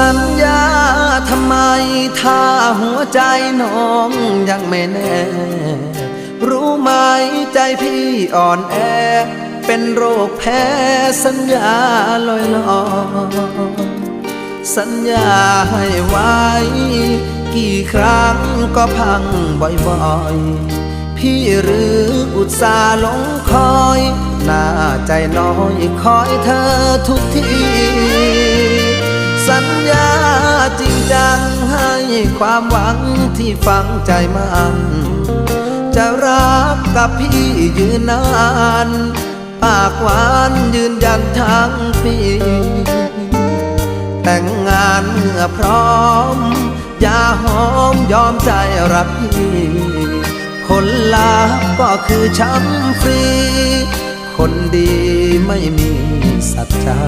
สัญญาทำไมถ้าหัวใจน้องยังไม่แน่ รู้ไหมใจพี่อ่อนแอ เป็นโรคแพ้สัญญาลอยลอยสัญญาให้ไว้ กี่ครั้งก็พังบ่อยๆ พี่หรืออุตส่าห์ลงคอย หน้าใจน้อยคอยเธอทุกที สัญญาจริงจังให้ความหวังที่ฝังใจมันจะรักกับพี่ยืนนาน ปากหวานยืนยันทั้งปีแต่งงานเมื่อพร้อม อย่าหอมยอมใจรักพี่ผลลัพธ์ก็คือช้ำฟรี คนดีไม่มีสัจจา